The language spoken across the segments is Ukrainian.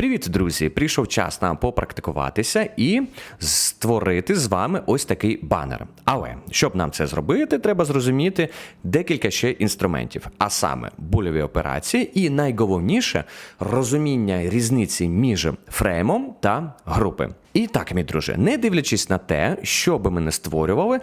Привіт, друзі! Прийшов час нам попрактикуватися і створити з вами ось такий банер. Але щоб нам це зробити, треба зрозуміти декілька ще інструментів, а саме больові операції, і найголовніше розуміння різниці між фреймом та групи. І так, мій друже, не дивлячись на те, що би ми не створювали,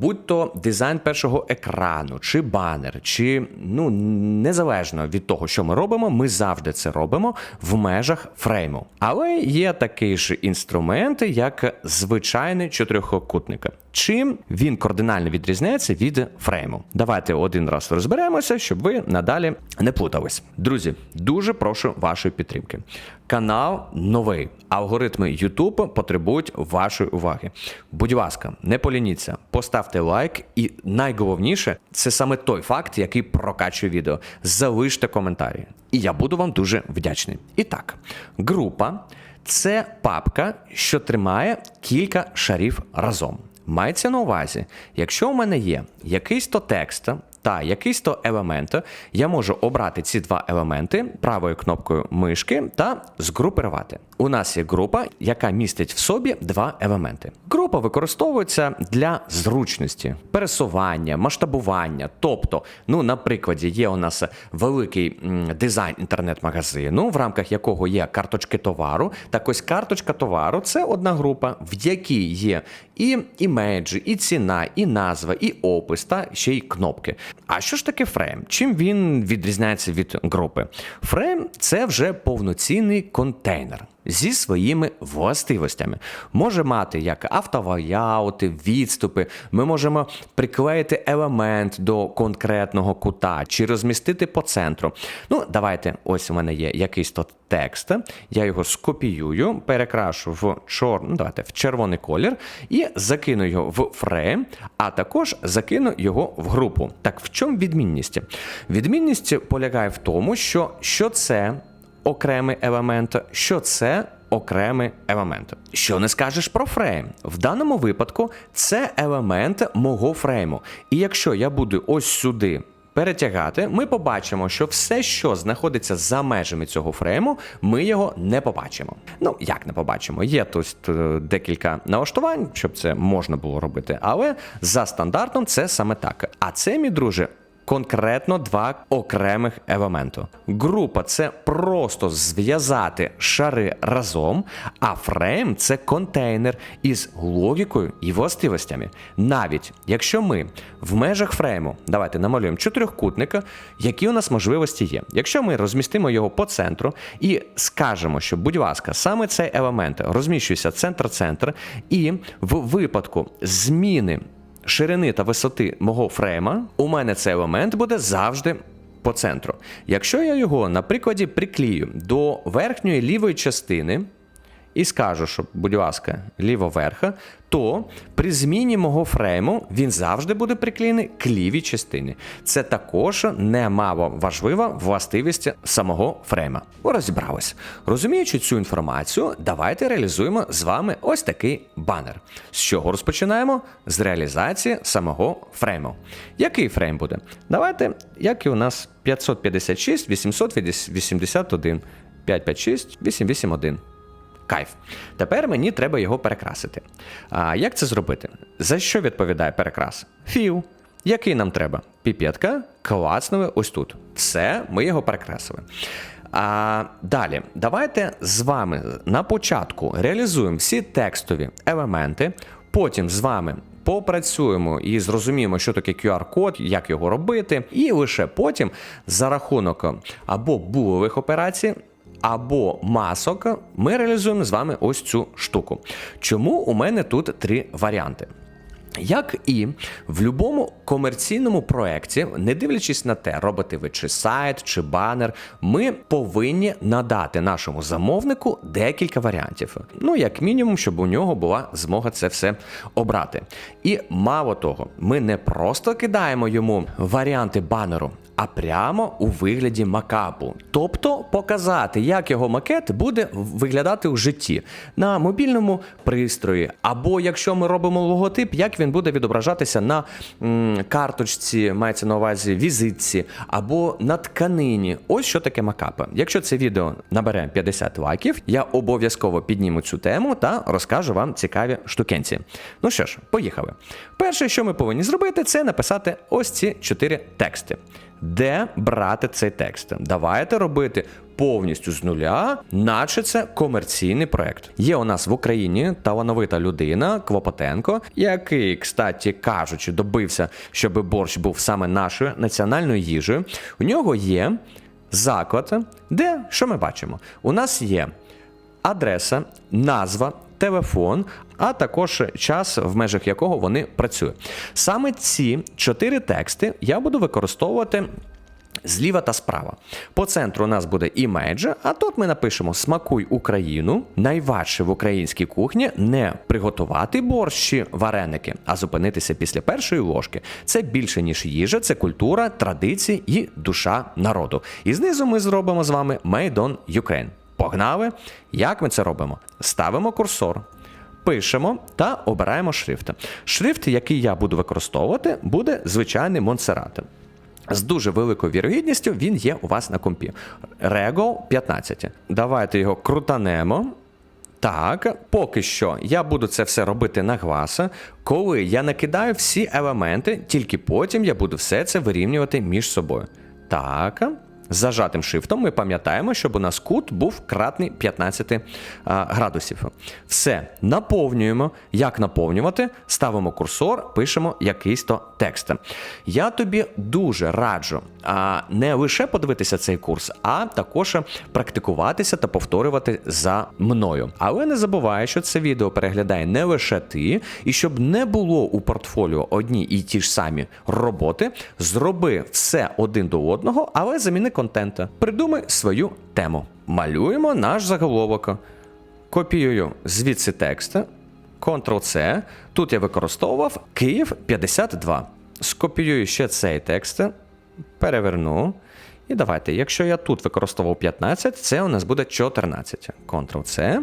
будь то дизайн першого екрану, чи банер, чи ну незалежно від того, що ми робимо, ми завжди це робимо в межах фрейму. Але є такий ж інструмент, як звичайний чотирьохкутник. Чим він кардинально відрізняється від фрейму? Давайте один раз розберемося, щоб ви надалі не плутались. Друзі, дуже прошу вашої підтримки. Канал новий. Алгоритми YouTube потребують вашої уваги. Будь ласка, не полініться, поставте лайк, і найголовніше це саме той факт, який прокачує відео. Залиште коментарі, і я буду вам дуже вдячний. І так, група це папка, що тримає кілька шарів разом. Мається на увазі, якщо у мене є якийсь то текст та якийсь то елемент, я можу обрати ці два елементи правою кнопкою мишки та згрупувати. У нас є група, яка містить в собі два елементи. Група використовується для зручності, пересування, масштабування. Тобто, ну, на прикладі, є у нас великий дизайн інтернет-магазину, в рамках якого є карточки товару. Так ось карточка товару це одна група, в якій є і імеджі, і ціна, і назва, і опис, та ще й кнопки. А що ж таке фрейм? Чим він відрізняється від групи? Фрейм це вже повноцінний контейнер. Зі своїми властивостями може мати як автоваріаути, відступи. Ми можемо приклеїти елемент до конкретного кута чи розмістити по центру. Ну, давайте, ось у мене є якийсь то текст. Я його скопіюю, перекрашу в чор... ну, давайте, в червоний колір і закину його в фрейм, а також закину його в групу. Так в чому відмінність? Відмінність полягає в тому, що, що це окремий елемент, що це окремий елемент. Що не скажеш про фрейм? В даному випадку це елемент мого фрейму. І якщо я буду ось сюди. Перетягати, ми побачимо, що все, що знаходиться за межами цього фрейму, ми його не побачимо. Ну, як не побачимо? Є тут е, декілька налаштувань, щоб це можна було робити, але за стандартом це саме так. А це, мій друже, конкретно два окремих елементу. Група це просто зв'язати шари разом, а фрейм це контейнер із логікою і властивостями. Навіть якщо ми в межах фрейму, давайте намалюємо чотирьохкутника, які у нас можливості є. Якщо ми розмістимо його по центру і скажемо, що, будь ласка, саме цей елемент розміщується центр-центр, і в випадку зміни ширини та висоти мого фрейма, у мене цей елемент буде завжди по центру. Якщо я його, на прикладі, приклію до верхньої лівої частини. І скажу, що, будь ласка, ліво-верха, то при зміні мого фрейму він завжди буде приклеєний к лівій частині. Це також немало важлива властивість самого фрейма. Розібрались. Розуміючи цю інформацію, давайте реалізуємо з вами ось такий банер. З чого розпочинаємо? З реалізації самого фрейму. Який фрейм буде? Давайте, як і у нас 556, 881, 556, 881. Кайф. Тепер мені треба його перекрасити. А як це зробити? За що відповідає перекрас? Філ. Який нам треба? Піпетка, клацнули ось тут. Все, ми його перекрасили. А далі, давайте з вами на початку реалізуємо всі текстові елементи, потім з вами. Попрацюємо і зрозуміємо, що таке QR-код, як його робити, і лише потім за рахунок або булових операцій або масок ми реалізуємо з вами ось цю штуку. Чому у мене тут три варіанти? Як і в будь-якому комерційному проєкті, не дивлячись на те, робите ви чи сайт, чи банер, ми повинні надати нашому замовнику декілька варіантів. Ну, як мінімум, щоб у нього була змога це все обрати. І мало того, ми не просто кидаємо йому варіанти банеру, а прямо у вигляді макапу. Тобто показати, як його макет буде виглядати у житті на мобільному пристрої, або якщо ми робимо логотип, як він буде відображатися на м, карточці, мається на увазі візитці, або на тканині. Ось що таке макапи. Якщо це відео набере 50 лайків, я обов'язково підніму цю тему та розкажу вам цікаві штукенці. Ну що ж, поїхали. Перше, що ми повинні зробити, це написати ось ці чотири тексти. Де брати цей текст? Давайте робити повністю з нуля, наче це комерційний проект. Є у нас в Україні талановита людина Клопотенко, який, кстати кажучи, добився, щоб борщ був саме нашою національною їжею. У нього є заклад, де що ми бачимо? У нас є адреса, назва, телефон, а також час, в межах якого вони працюють. Саме ці чотири тексти я буду використовувати. Зліва та справа. По центру у нас буде імейджа, а тут ми напишемо Смакуй Україну. Найважче в українській кухні не приготувати борщ чи вареники, а зупинитися після першої ложки. Це більше, ніж їжа, це культура, традиції і душа народу. І знизу ми зробимо з вами Made on Ukraine. Погнали! Як ми це робимо? Ставимо курсор. Пишемо та обираємо шрифт. Шрифт, який я буду використовувати, буде звичайний Монсеррат. З дуже великою вірогідністю він є у вас на компі. Rego 15. Давайте його крутанемо. Так, поки що я буду це все робити на гласа. Коли я накидаю всі елементи, тільки потім я буду все це вирівнювати між собою. Так. Зажатим шифтом ми пам'ятаємо, щоб у нас кут був кратний 15 а, градусів. Все, наповнюємо. Як наповнювати? Ставимо курсор, пишемо якийсь то текст. Я тобі дуже раджу не лише подивитися цей курс, а також практикуватися та повторювати за мною. Але не забувай, що це відео переглядає не лише ти, і щоб не було у портфоліо одні і ті ж самі роботи, зроби все один до одного, але заміни контента. Придумай свою тему. Малюємо наш заголовок. Копіюю звідси текст. Ctrl-C. Тут я використовував Київ 52. Скопіюю ще цей текст, переверну. І давайте, якщо я тут використовував 15, це у нас буде 14. Ctrl-C.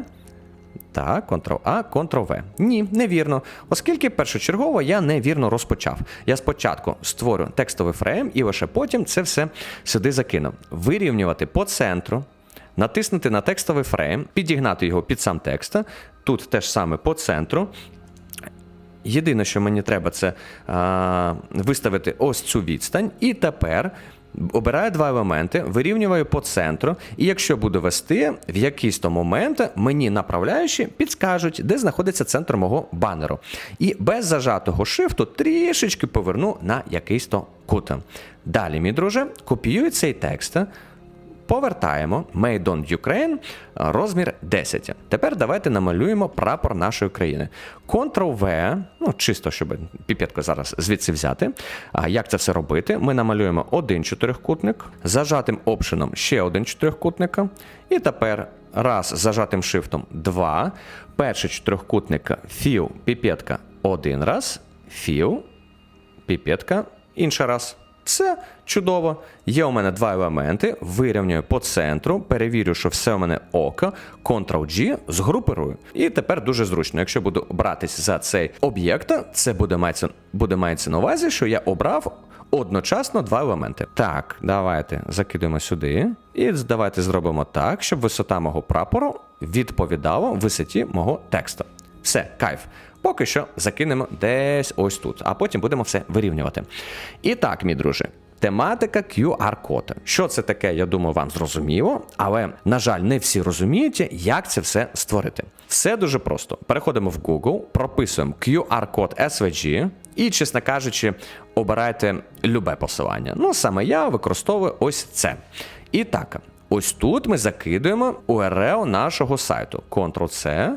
Так, Ctrl-A, Ctrl-V. Ні, невірно. Оскільки першочергово я невірно розпочав. Я спочатку створю текстовий фрейм і лише потім це все сюди закину. Вирівнювати по центру, натиснути на текстовий фрейм, підігнати його під сам текст. Тут теж саме по центру. Єдине, що мені треба, це а, виставити ось цю відстань. І тепер обираю два елементи, вирівнюю по центру. І якщо буду вести, в якийсь то момент мені направляючі підскажуть, де знаходиться центр мого банеру. І без зажатого шифту трішечки поверну на якийсь то кут. Далі, мій друже, копіюю цей текст. Повертаємо Made on Ukraine, розмір 10. Тепер давайте намалюємо прапор нашої країни. Ctrl-V, ну чисто, щоб піпетку зараз звідси взяти. А як це все робити? Ми намалюємо один чотирикутник, зажатим опшеном ще один чотирикутник. І тепер раз зажатим шифтом 2. Перший чотирикутник філ, піпетка один раз, філ, піпетка інший раз. Все чудово. Є у мене два елементи, вирівнюю по центру, перевірю, що все у мене око, Ctrl-G, згрупирую. І тепер дуже зручно. Якщо буду братись за цей об'єкт, це буде мається, буде мається на увазі, що я обрав одночасно два елементи. Так, давайте закидуємо сюди. І давайте зробимо так, щоб висота мого прапору відповідала висоті мого тексту. Все, кайф. Поки що закинемо десь ось тут, а потім будемо все вирівнювати. І так, мій друже. Тематика QR-код. Що це таке, я думаю, вам зрозуміло, але, на жаль, не всі розуміють, як це все створити. Все дуже просто. Переходимо в Google, прописуємо QR-код SVG і, чесно кажучи, обирайте любе посилання. Ну, саме я використовую ось це. І так, ось тут ми закидуємо URL нашого сайту. Ctrl-C,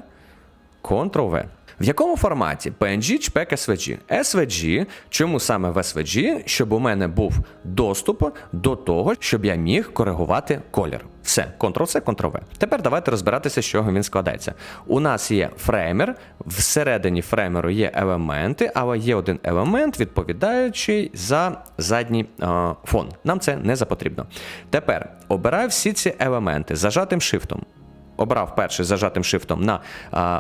Ctrl-V. В якому форматі PNG PEG SVG? SVG, чому саме в SVG? Щоб у мене був доступ до того, щоб я міг коригувати колір. Все, Ctrl-C, Ctrl-V. Тепер давайте розбиратися, з чого він складається. У нас є фреймер, всередині фреймеру є елементи, але є один елемент, відповідаючий за задній е, фон. Нам це не запотрібно. Тепер обираю всі ці елементи зажатим шифтом. Обрав перший зажатим шифтом на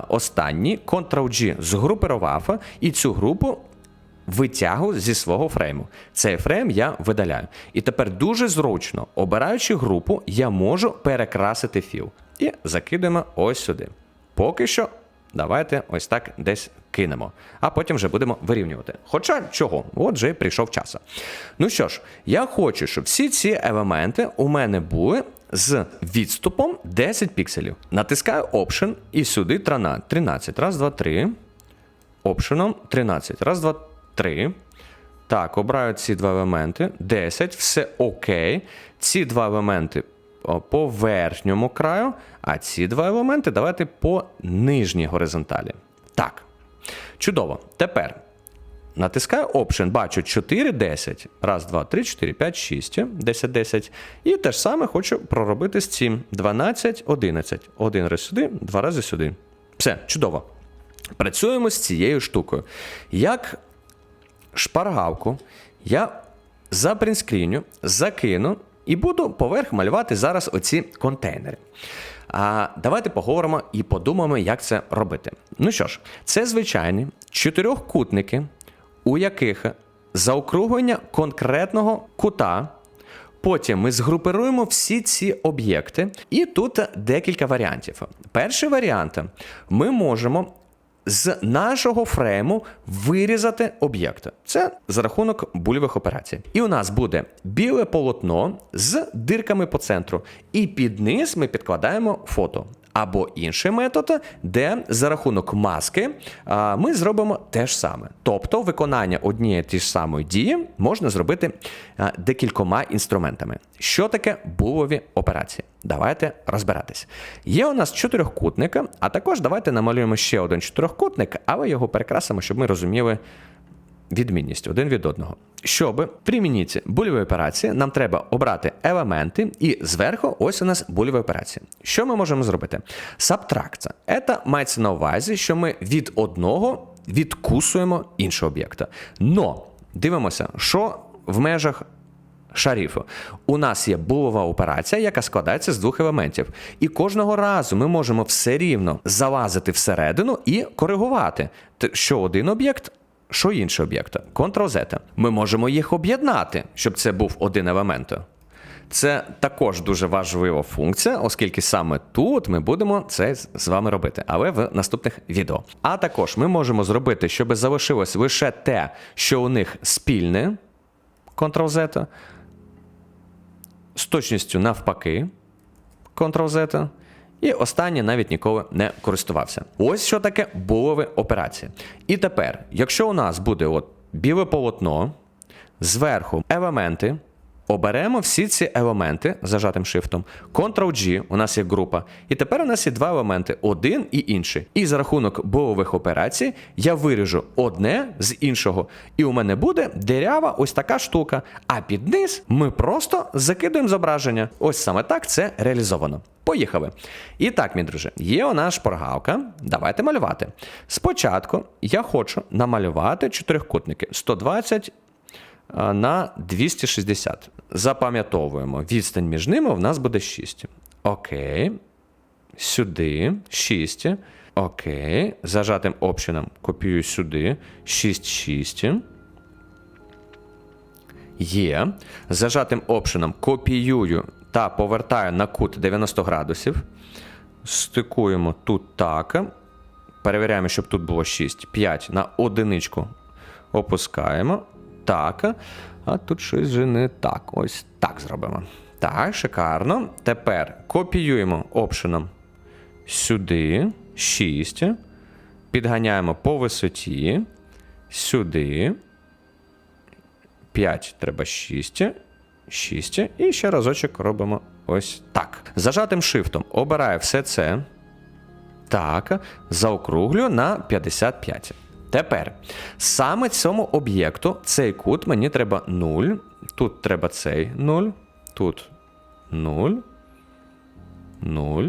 останній, Ctrl-G згрупував і цю групу витягую зі свого фрейму. Цей фрейм я видаляю. І тепер дуже зручно, обираючи групу, я можу перекрасити філ. І закидуємо ось сюди. Поки що. Давайте ось так десь кинемо, а потім вже будемо вирівнювати. Хоча чого, от вже прийшов час. Ну що ж, я хочу, щоб всі ці елементи у мене були з відступом 10 пікселів. Натискаю Option і сюди 13. Раз, два, три. Опшеном 13. Раз, два, три. Так, обираю ці два елементи. 10. Все окей. Ці два елементи по верхньому краю, а ці два елементи давайте по нижній горизонталі. Так. Чудово. Тепер натискаю Option, бачу 4, 10. Раз, два, три, 4, 5, 6, 10, 10. І те ж саме хочу проробити з цим. 12, 11. Один раз сюди, два рази сюди. Все, чудово. Працюємо з цією штукою. Як шпаргалку я запринскріню, закину і буду поверх малювати зараз оці контейнери. А давайте поговоримо і подумаємо, як це робити. Ну що ж, це звичайні чотирьохкутники, у яких заокруглення конкретного кута. Потім ми згрупируємо всі ці об'єкти, і тут декілька варіантів. Перший варіант: ми можемо з нашого фрейму вирізати об'єкт. Це за рахунок бульових операцій. І у нас буде біле полотно з дирками по центру, і під низ ми підкладаємо фото. Або інший метод, де за рахунок маски ми зробимо те ж саме. Тобто виконання однієї ті ж самої дії можна зробити декількома інструментами. Що таке булові операції? Давайте розбиратись. Є у нас чотирьохкутник, а також давайте намалюємо ще один чотирьохкутник, але його перекрасимо, щоб ми розуміли відмінність один від одного. Щоб примінити бульові операції, нам треба обрати елементи, і зверху ось у нас бульові операції. Що ми можемо зробити? Сабтракція. Це мається на увазі, що ми від одного відкусуємо іншого об'єкта. Но дивимося, що в межах. Шаріфу. У нас є булова операція, яка складається з двох елементів. І кожного разу ми можемо все рівно залазити всередину і коригувати, що один об'єкт що інший об'єкт? Ctrl-Z. Ми можемо їх об'єднати, щоб це був один елемент. Це також дуже важлива функція, оскільки саме тут ми будемо це з вами робити, але в наступних відео. А також ми можемо зробити, щоб залишилось лише те, що у них спільне, Ctrl-Z, з точністю навпаки, Ctrl-Z. І останнє навіть ніколи не користувався. Ось що таке булові операції. І тепер, якщо у нас буде от біле полотно, зверху елементи, оберемо всі ці елементи зажатим шифтом. Ctrl-G, у нас є група. І тепер у нас є два елементи: один і інший. І за рахунок булових операцій я виріжу одне з іншого. І у мене буде дерява ось така штука. А під низ ми просто закидуємо зображення. Ось саме так це реалізовано. Поїхали. І так, мій друже, є у нас шпаргалка. Давайте малювати. Спочатку я хочу намалювати чотирикутники 120 на 260. Запам'ятовуємо, відстань між ними в нас буде 6. Окей. Сюди. 6. Окей. Зажатим опшеном копіюю сюди. 6, 6. Є. Зажатим опшеном копіюю та повертаю на кут 90 градусів. Стикуємо тут так. Перевіряємо, щоб тут було 6. 5 на одиничку опускаємо. Так. А тут щось вже не так. Ось так зробимо. Так, шикарно. Тепер копіюємо опшеном сюди. 6. Підганяємо по висоті. Сюди. 5 треба 6. 6. І ще разочок робимо ось так. Зажатим шифтом обираю все це. Так, заокруглюю на 55. Тепер саме цьому об'єкту цей кут мені треба 0. Тут треба цей 0. Тут 0. 0.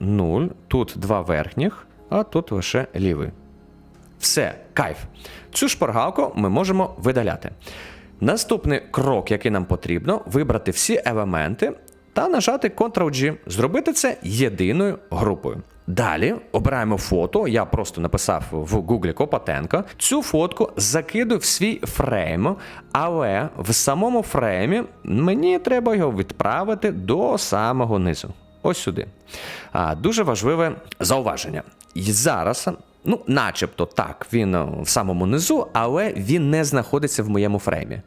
0. Тут два верхніх, а тут лише лівий. Все, кайф. Цю шпаргалку ми можемо видаляти. Наступний крок, який нам потрібно, вибрати всі елементи та нажати Ctrl-G. Зробити це єдиною групою. Далі обираємо фото. Я просто написав в Google Копатенко. Цю фотку закидую в свій фрейм, але в самому фреймі мені треба його відправити до самого низу. Ось сюди. А, Дуже важливе зауваження. І зараз, ну, начебто так, він е, в самому низу, але він не знаходиться в моєму фреймі.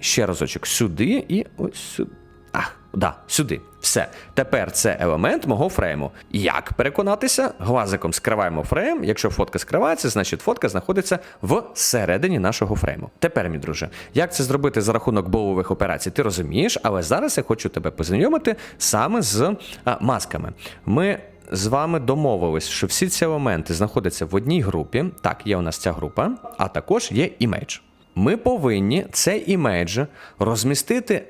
Ще разочок сюди і ось сюди. А, да, сюди. Все. Тепер це елемент мого фрейму. Як переконатися? Глазиком скриваємо фрейм. Якщо фотка скривається, значить фотка знаходиться всередині нашого фрейму. Тепер, мій друже, як це зробити за рахунок болових операцій, ти розумієш, але зараз я хочу тебе познайомити саме з а, масками. Ми з вами домовились, що всі ці елементи знаходяться в одній групі. Так, є у нас ця група, а також є імейдж. Ми повинні цей імейдж розмістити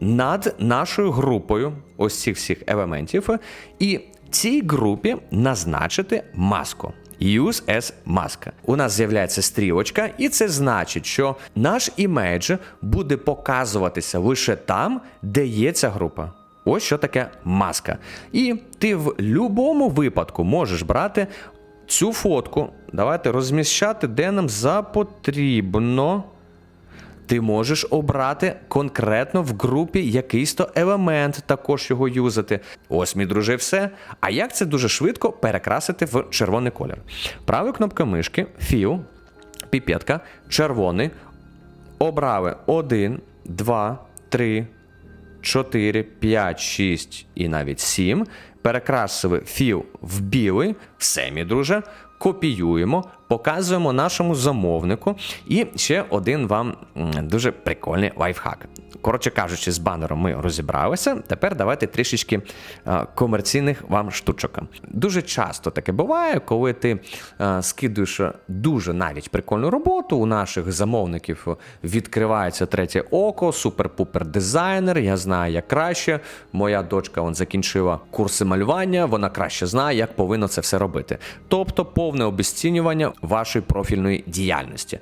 над нашою групою ось цих всіх елементів, і цій групі назначити маску. Use as маска. У нас з'являється стрілочка, і це значить, що наш імейдж буде показуватися лише там, де є ця група. Ось що таке маска. І ти в будь-якому випадку можеш брати цю фотку. Давайте розміщати, де нам запотрібно. Ти можеш обрати конкретно в групі якийсь то елемент, також його юзати. Ось, мій друже, все. А як це дуже швидко перекрасити в червоний колір? Правою кнопкою мишки, Fill, піпетка, червоний. Обрали 1, 2, 3, 4, 5, 6 і навіть 7. Перекрасили філ в білий. Все, мій друже. Копіюємо, показуємо нашому замовнику. І ще один вам дуже прикольний лайфхак. Коротше кажучи, з банером ми розібралися. Тепер давайте трішечки е, комерційних вам штучок. Дуже часто таке буває, коли ти е, скидуєш дуже навіть прикольну роботу. У наших замовників відкривається третє око, супер-пупер дизайнер. Я знаю, як краще. Моя дочка вон, закінчила курси малювання, вона краще знає, як повинно це все робити. Тобто повне обесцінювання вашої профільної діяльності.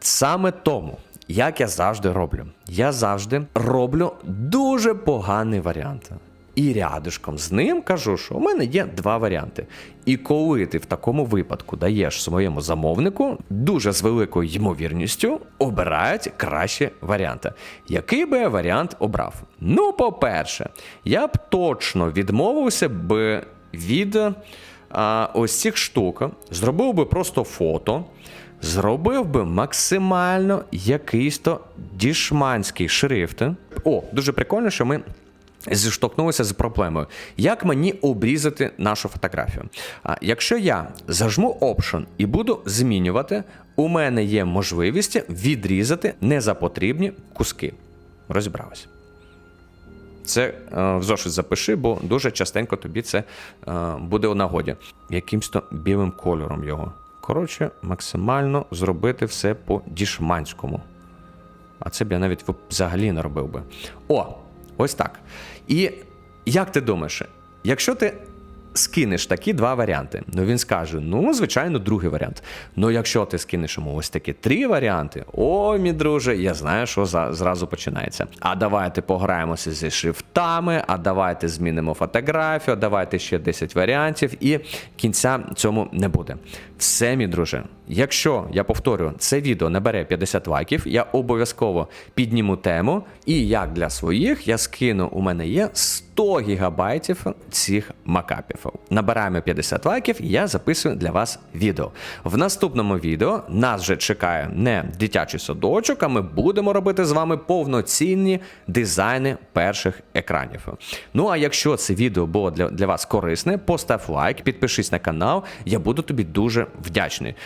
Саме тому, як я завжди роблю, я завжди роблю дуже поганий варіант. І рядишком з ним кажу, що у мене є два варіанти. І коли ти в такому випадку даєш своєму замовнику, дуже з великою ймовірністю обирають кращі варіанти. Який би я варіант обрав? Ну, по-перше, я б точно відмовився б від а, ось цих штук, зробив би просто фото. Зробив би максимально якийсь то дішманський шрифт. О, дуже прикольно, що ми зіштовхнулися з проблемою. Як мені обрізати нашу фотографію? А якщо я зажму Option і буду змінювати, у мене є можливість відрізати незапотрібні куски. Розібралися. Це е, в зошит запиши, бо дуже частенько тобі це е, буде у нагоді. Якимсь то білим кольором його. Коротше, максимально зробити все по дішманському. А це б я навіть взагалі не робив би. О, ось так. І як ти думаєш, якщо ти скинеш такі два варіанти, ну він скаже: ну, звичайно, другий варіант. Ну, якщо ти скинеш йому ось такі три варіанти, ой, мій друже, я знаю, що за, зразу починається. А давайте пограємося зі шрифтами, а давайте змінимо фотографію, а давайте ще 10 варіантів, і кінця цьому не буде. Все, мій друже. Якщо я повторю, це відео набере 50 лайків, я обов'язково підніму тему. І як для своїх, я скину, у мене є 100 гігабайтів цих макапів. Набираємо 50 лайків, і я записую для вас відео. В наступному відео нас вже чекає не дитячий садочок, а ми будемо робити з вами повноцінні дизайни перших екранів. Ну а якщо це відео було для, для вас корисне, постав лайк, підпишись на канал, я буду тобі дуже вдячний.